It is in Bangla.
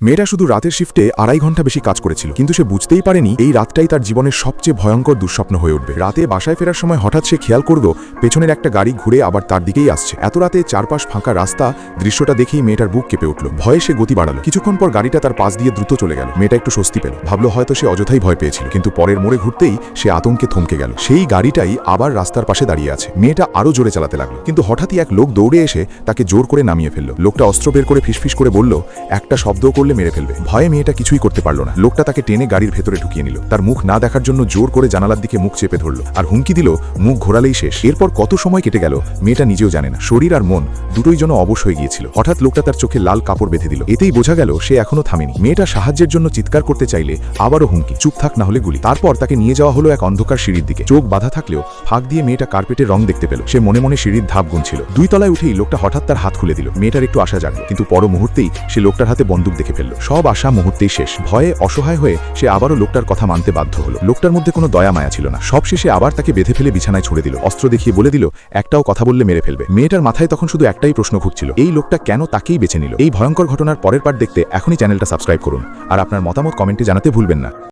মেয়েটা শুধু রাতের শিফটে আড়াই ঘণ্টা বেশি কাজ করেছিল, কিন্তু সে বুঝতেই পারেনি এই রাতটাই তার জীবনের সবচেয়ে ভয়ঙ্কর দুঃস্বপ্ন হয়ে উঠবে। রাতে বাসায় ফেরার সময় হঠাৎ সে খেয়াল করল, পেছনের একটা গাড়ি ঘুরে আবার তার দিকেই আসছে। এত রাতে চারপাশ ফাঁকা রাস্তা, দৃশ্যটা দেখেই মেয়েটার বুক কেঁপে উঠল। ভয়ে সে গতি বাড়ালো। কিছুক্ষণ পর গাড়িটা তার পাশ দিয়ে দ্রুত চলে গেল। মেয়েটা একটু স্বস্তি পেল। ভাবলো হয়তো সে অযথাই ভয় পেয়েছিল, কিন্তু পরের মোড়ে ঘুরতেই সে আতঙ্কে থমকে গেল। সেই গাড়িটাই আবার রাস্তার পাশে দাঁড়িয়ে আছে। মেয়েটা আরও জোরে চালাতে লাগল, কিন্তু হঠাৎই এক লোক দৌড়ে এসে তাকে জোর করে নামিয়ে ফেলল। লোকটা অস্ত্র বের করে ফিসফিস করে বলল, একটা শব্দ করলে মেরে ফেলবে। ভয়ে মেয়েটা কিছুই করতে পারল না। লোকটা তাকে টেনে গাড়ির ভেতরে ঢুকিয়ে নিল। তার মুখ না দেখার জন্য জোর করে জানালার দিকে মুখ চেপে ধরলো আর হুমকি দিল, মুখ ঘোরালেই শেষ। এরপর কত সময় কেটে গেল, মেয়েটা নিজেও জানে না। শরীর আর মন দুটোই যেন অবশ হয়ে গিয়েছিল। হঠাৎ লোকটা তার চোখে লাল কাপড় বেঁধে দিল। এতেই বোঝা গেল, সে এখনও থামেনি। মেয়েটা সাহায্যের জন্য চিৎকার করতে চাইলে আবারও হুমকি, চুপ থাক না হলে গুলি। তারপর তাকে নিয়ে যাওয়া হলো এক অন্ধকার সিঁড়ির দিকে। চোখ বাধা থাকলেও ফাঁক দিয়ে মেয়েটা কার্পেটের রং দেখতে পেল। সে মনে মনে সিঁড়ির ধাপ গুনছিল। দুই তলায় উঠেই লোকটা হঠাৎ তার হাত খুলে দিল। মেয়েটার একটু আশা জাগলো, কিন্তু পর মুহূর্তেই সে লোকটার হাতে বন্দুক দেখে ফেলল। সব আশা মুহূর্তেই শেষ। ভয়ে অসহায় হয়ে সে আবারও লোকটার কথা মানতে বাধ্য হলো। লোকটার মধ্যে কোনো দয়া মায়া ছিল না। সব শেষে আবার তাকে বেঁধে ফেলে বিছানায় ছুড়ে দিল। অস্ত্র দেখিয়ে বলে দিল, একটাও কথা বললে মেরে ফেলবে। মেয়েটার মাথায় তখন শুধু একটাই প্রশ্ন ঘুরছিল। এই লোকটা কেন তাকেই বেছে নিল? এই ভয়ঙ্কর ঘটনার পরের পার দেখতে এখনই চ্যানেলটা সাবস্ক্রাইব করুন। আর আপনার মতামত কমেন্টে জানাতে ভুলবেন না।